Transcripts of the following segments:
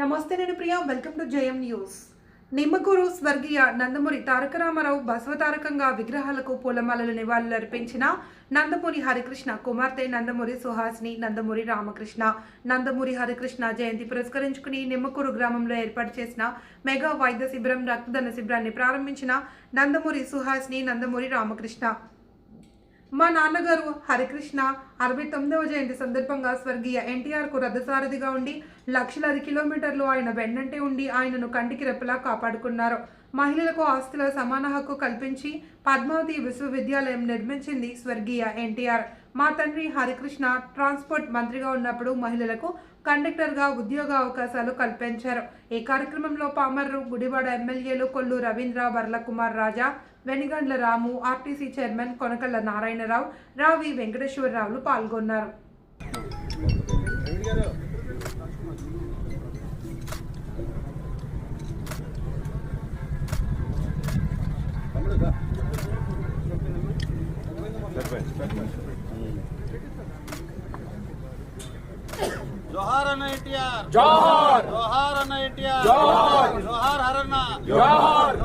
నమస్తే నేను Priya welcome to Jayam news Nimmakuru స్వర్గీయ నందమూరి తారక రామారావు బసవతారకంగా విగ్రహాలకు పూలమాలలు నివాళులు అర్పించిన నందమూరి హరికృష్ణ కుమార్తె నందమూరి సుహాసిని నందమూరి రామకృష్ణ. నందమూరి హరికృష్ణ జయంతి పురస్కరించుకుని నిమ్మకూరు గ్రామంలో ఏర్పాటు చేసిన మెగా వైద్య శిబిరం రక్తదాన శిబిరాన్ని ప్రారంభించిన నందమూరి సుహాసిని నందమూరి రామకృష్ణ. మా నాన్నగారు హరికృష్ణ అరవై తొమ్మిదవ జయంతి సందర్భంగా స్వర్గీయ ఎన్టీఆర్కు రథసారథిగా ఉండి లక్షలాది కిలోమీటర్లు ఆయన వెన్నంటే ఉండి ఆయనను కంటికి రెప్పలా కాపాడుకున్నారు. మహిళలకు ఆస్తుల సమాన హక్కు కల్పించి పద్మావతి విశ్వవిద్యాలయం నిర్మించింది స్వర్గీయ ఎన్టీఆర్. మా తండ్రి హరికృష్ణ ట్రాన్స్పోర్ట్ మంత్రిగా ఉన్నప్పుడు మహిళలకు కండక్టర్గా ఉద్యోగ అవకాశాలు కల్పించారు. ఈ కార్యక్రమంలో పామర్రు గుడివాడ ఎమ్మెల్యేలు కొల్లు రవీంద్ర వర్లకుమార్ రాజా వెనిగండ్ల రాము ఆర్టీసీ చైర్మన్ కొనకళ్ళ నారాయణరావు రావి వెంకటేశ్వరరావులు పాల్గొన్నారు. జోహార్ అన్న ఎన్టీఆర్. జోహార్. జోహార్ అన్న ఎన్టీఆర్. జోహార్. జోహార్ హరన్న. జోహార్.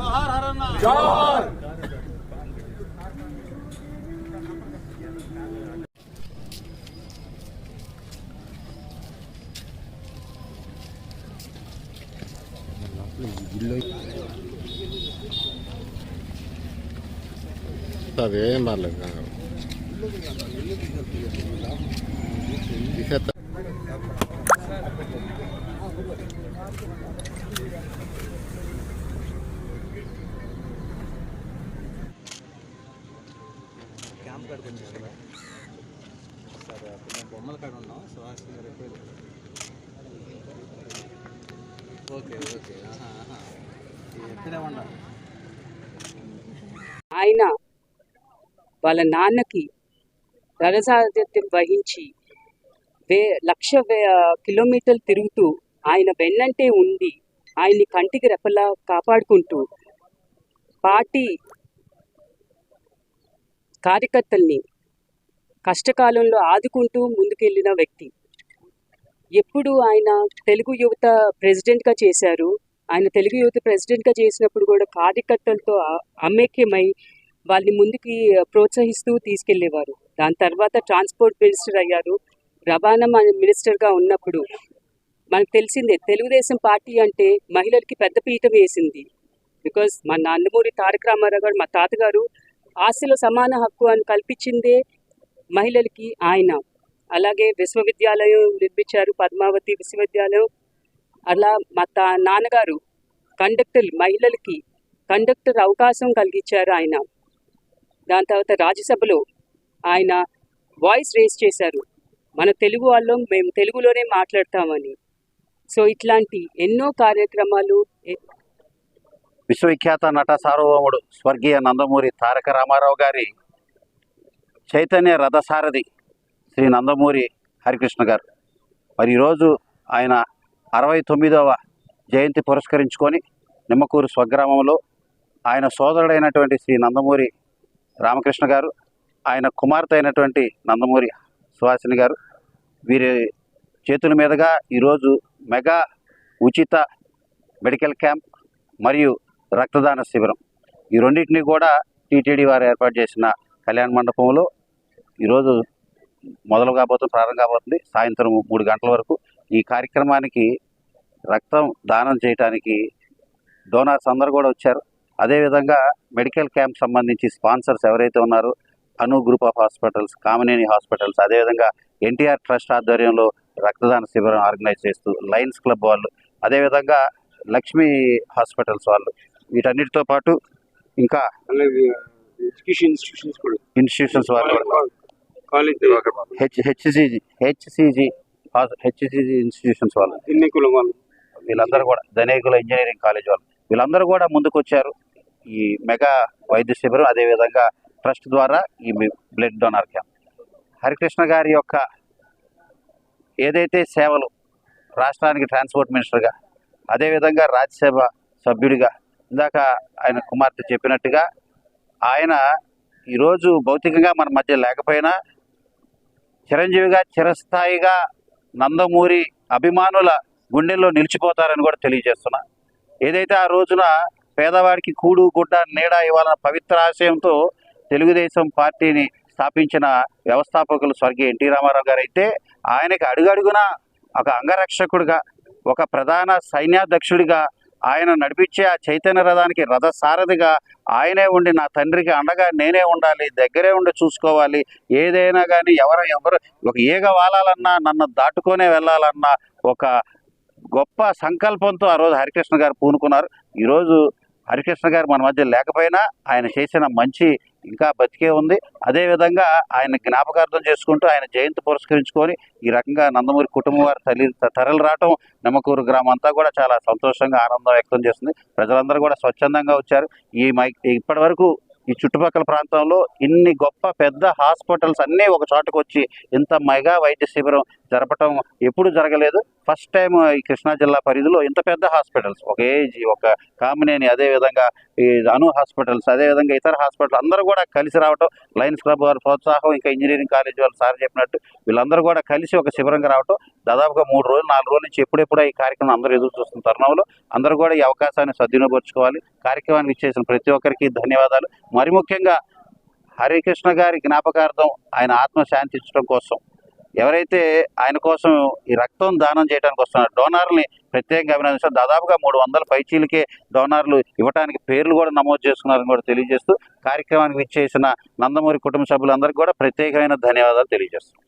జోహార్ అదేం పర్లేదు తీసేస్తా క్యాంప్ కడుతుంది కదా సార్ బొమ్మల కాడ ఉన్నాం సుహాసిని గారు ఎప్పుడు ఆయన వాళ్ళ నాన్నకి రథసారథ్యం వహించి వే లక్ష కిలోమీటర్లు తిరుగుతూ ఆయన వెన్నంటే ఉండి ఆయన్ని కంటికి రెప్పలా కాపాడుకుంటూ పార్టీ కార్యకర్తల్ని కష్టకాలంలో ఆదుకుంటూ ముందుకెళ్ళిన వ్యక్తి. ఎప్పుడు ఆయన తెలుగు యువత ప్రెసిడెంట్గా చేశారు. ఆయన తెలుగు యువత ప్రెసిడెంట్గా చేసినప్పుడు కూడా కార్యకర్తలతో అమ్మేక్యమై వాళ్ళని ముందుకి ప్రోత్సహిస్తూ తీసుకెళ్ళేవారు దాని తర్వాత ట్రాన్స్పోర్ట్ మినిస్టర్ అయ్యారు. రవాణా మినిస్టర్గా ఉన్నప్పుడు మనకు తెలిసిందే తెలుగుదేశం పార్టీ అంటే మహిళలకి పెద్ద పీఠం వేసింది. బికాస్ మా నందమూరి తారక రామారావు గారు మా తాతగారు ఆస్తిలో సమాన హక్కు అని కల్పించిందే మహిళలకి ఆయన. అలాగే విశ్వవిద్యాలయం నిర్మించారు పద్మావతి విశ్వవిద్యాలయం. అలా మా తా నాన్నగారు కండక్టర్ మహిళలకి కండక్టర్ అవకాశం కలిగించారు ఆయన. దాని తర్వాత రాజ్యసభలో ఆయన వాయిస్ రేస్ చేశారు. మన తెలుగు వాళ్ళం మేము తెలుగులోనే మాట్లాడతామని. సో ఇట్లాంటి ఎన్నో కార్యక్రమాలు విశ్వవిఖ్యాత నట సార్వభౌముడు స్వర్గీయ నందమూరి తారక రామారావు గారి చైతన్య రథసారథి శ్రీ నందమూరి హరికృష్ణ గారు. మరి ఈరోజు ఆయన అరవై తొమ్మిదవ జయంతి పురస్కరించుకొని నిమ్మకూరు స్వగ్రామంలో ఆయన సోదరుడైనటువంటి శ్రీ నందమూరి రామకృష్ణ గారు ఆయన కుమార్తె అయినటువంటి నందమూరి సుహాసిని గారు వీరి చేతుల మీదుగా ఈరోజు మెగా ఉచిత మెడికల్ క్యాంప్ మరియు రక్తదాన శిబిరం. ఈ రెండింటిని కూడా టీటీడీ వారు ఏర్పాటు చేసిన కళ్యాణ మండపంలో ఈరోజు మొదలు కాబోతుంది ప్రారంభం కాబోతుంది. సాయంత్రం మూడు గంటల వరకు ఈ కార్యక్రమానికి రక్తం దానం చేయడానికి డోనర్స్ అందరు కూడా వచ్చారు. అదేవిధంగా మెడికల్ క్యాంప్ సంబంధించి స్పాన్సర్స్ ఎవరైతే ఉన్నారో Anu group of hospitals Kamineni hospitals అదేవిధంగా ఎన్టీఆర్ ట్రస్ట్ ఆధ్వర్యంలో రక్తదాన శిబిరం ఆర్గనైజ్ చేస్తూ లయన్స్ క్లబ్ వాళ్ళు అదేవిధంగా లక్ష్మీ హాస్పిటల్స్ వాళ్ళు వీటన్నిటితో పాటు ఇంకా ఎడ్యుకేషన్ ఇన్స్టిట్యూషన్స్ వాళ్ళు college H HCG HCG HCG institutions వాళ్ళు ఎన్ని కులం వాళ్ళు? వీళ్ళందరూ కూడా ధనేకుల ఇంజనీరింగ్ కాలేజ్ వాళ్ళు. వీళ్ళందరూ కూడా ముందుకు వచ్చారు ఈ మెగా వైద్య శిబిరం అదేవిధంగా ట్రస్ట్ ద్వారా ఈ బ్లడ్ డొనార్ క్యాంప్. హరికృష్ణ గారి యొక్క ఏదైతే సేవలు రాష్ట్రానికి ట్రాన్స్పోర్ట్ మినిస్టర్గా అదేవిధంగా రాజ్యసభ సభ్యుడిగా ఇందాక ఆయన కుమార్తె చెప్పినట్టుగా ఆయన ఈరోజు భౌతికంగా మన మధ్య లేకపోయినా చిరంజీవిగా చిరస్థాయిగా నందమూరి అభిమానుల గుండెల్లో నిలిచిపోతారని కూడా తెలియజేస్తున్నా. ఏదైతే ఆ రోజున పేదవాడికి కూడు గుడ్డ నీడ ఇవ్వాలన్న పవిత్ర ఆశయంతో తెలుగుదేశం పార్టీని స్థాపించిన వ్యవస్థాపకులు స్వర్గీయ ఎన్టీ రామారావు గారు అయితే ఆయనకి అడుగడుగున ఒక అంగరక్షకుడిగా ఒక ప్రధాన సైన్యాధ్యక్షుడిగా ఆయన నడిపించే ఆ చైతన్య రథానికి రథ సారథిగా ఆయనే ఉండి నా తండ్రికి అండగా నేనే ఉండాలి దగ్గరే ఉండి చూసుకోవాలి. ఏదైనా కానీ ఎవరు ఎవరు ఒక ఈగ వాలాలన్నా నన్ను దాటుకొనే వెళ్ళాలన్నా ఒక గొప్ప సంకల్పంతో ఆ రోజు హరికృష్ణ గారు పూనుకున్నారు. ఈరోజు హరికృష్ణ గారు మన మధ్య లేకపోయినా ఆయన చేసిన మంచి ఇంకా బతికే ఉంది. అదేవిధంగా ఆయన జ్ఞాపకార్థం చేసుకుంటూ ఆయన జయంతి పురస్కరించుకొని ఈ రకంగా నందమూరి కుటుంబం వారి తల్లి తరలి రావటం నిమ్మకూరు గ్రామం అంతా కూడా చాలా సంతోషంగా ఆనందం వ్యక్తం చేస్తుంది. ప్రజలందరూ కూడా స్వచ్ఛందంగా వచ్చారు. ఈ మై ఇప్పటి వరకు ఈ చుట్టుపక్కల ప్రాంతంలో ఇన్ని గొప్ప పెద్ద హాస్పిటల్స్ అన్నీ ఒక చోటకు వచ్చి ఇంత మెగా వైద్య శిబిరం జరపటం ఎప్పుడు జరగలేదు. ఫస్ట్ టైం ఈ కృష్ణా జిల్లా పరిధిలో ఇంత పెద్ద హాస్పిటల్స్ ఒక ఏజీ ఒక కామినేని అదేవిధంగా ఈ అను హాస్పిటల్స్ అదేవిధంగా ఇతర హాస్పిటల్ అందరూ కూడా కలిసి రావటం లయన్స్ క్లబ్ వారి ప్రోత్సాహం ఇంకా ఇంజనీరింగ్ కాలేజ్ వాళ్ళు సార్ చెప్పినట్టు వీళ్ళందరూ కూడా కలిసి ఒక శిబిరంగా రావటం దాదాపుగా మూడు రోజులు నాలుగు రోజుల నుంచి ఎప్పుడెప్పుడు ఈ కార్యక్రమం అందరూ ఎదురు చూస్తున్న తరుణంలో అందరూ కూడా ఈ అవకాశాన్ని సద్వినియోగపరచుకోవాలి. కార్యక్రమానికి ఇచ్చేసిన ప్రతి ఒక్కరికి ధన్యవాదాలు. మరి ముఖ్యంగా హరికృష్ణ గారి జ్ఞాపకార్థం ఆయన ఆత్మ శాంతించడం కోసం ఎవరైతే ఆయన కోసం ఈ రక్తం దానం చేయడానికి వస్తున్నారు డోనార్ని ప్రత్యేకంగా అభినందిస్తారు దాదాపుగా మూడు వందల పైచీలకే డోనార్లు ఇవ్వడానికి పేర్లు కూడా నమోదు చేసుకున్నారని కూడా తెలియజేస్తూ కార్యక్రమానికి విచ్చేసిన నందమూరి కుటుంబ సభ్యులందరికీ కూడా ప్రత్యేకమైన ధన్యవాదాలు తెలియజేస్తున్నాను